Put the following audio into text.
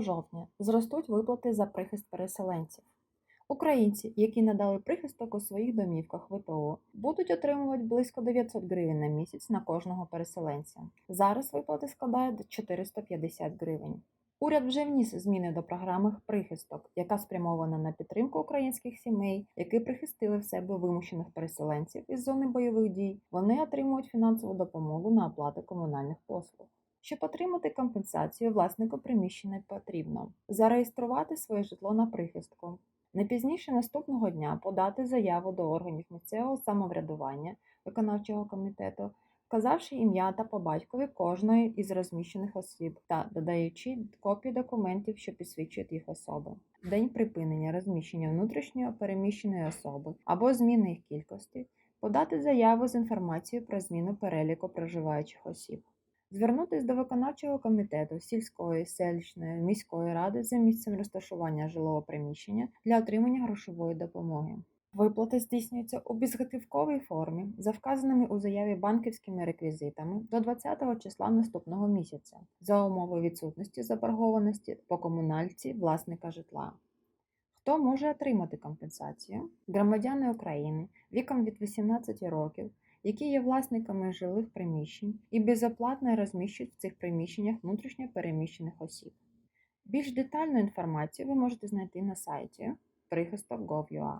жовтня зростуть виплати за прихист переселенців. Українці, які надали прихисток у своїх домівках ВПО, будуть отримувати близько 900 гривень на місяць на кожного переселенця. Зараз виплати складають 450 гривень. Уряд вже вніс зміни до програми прихисток, яка спрямована на підтримку українських сімей, які прихистили в себе вимушених переселенців із зони бойових дій. Вони отримують фінансову допомогу на оплату комунальних послуг. Щоб отримати компенсацію, власнику приміщення потрібно зареєструвати своє житло на прихистку, не пізніше наступного дня подати заяву до органів місцевого самоврядування виконавчого комітету, вказавши ім'я та по батькові кожної із розміщених осіб та додаючи копії документів, що підсвідчують їх особи. День припинення розміщення внутрішньо переміщеної особи або зміни їх кількості, подати заяву з інформацією про зміну переліку проживаючих осіб. Звернутись до виконавчого комітету сільської, селищної, міської ради за місцем розташування жилого приміщення для отримання грошової допомоги. Виплати здійснюються у безготівковій формі за вказаними у заяві банківськими реквізитами до 20 числа наступного місяця за умови відсутності заборгованості по комунальці власника житла. Хто може отримати компенсацію? Громадяни України віком від 18 років, які є власниками жилих приміщень і безоплатно розміщують в цих приміщеннях внутрішньо переміщених осіб. Більш детальну інформацію ви можете знайти на сайті прихисток.gov.ua.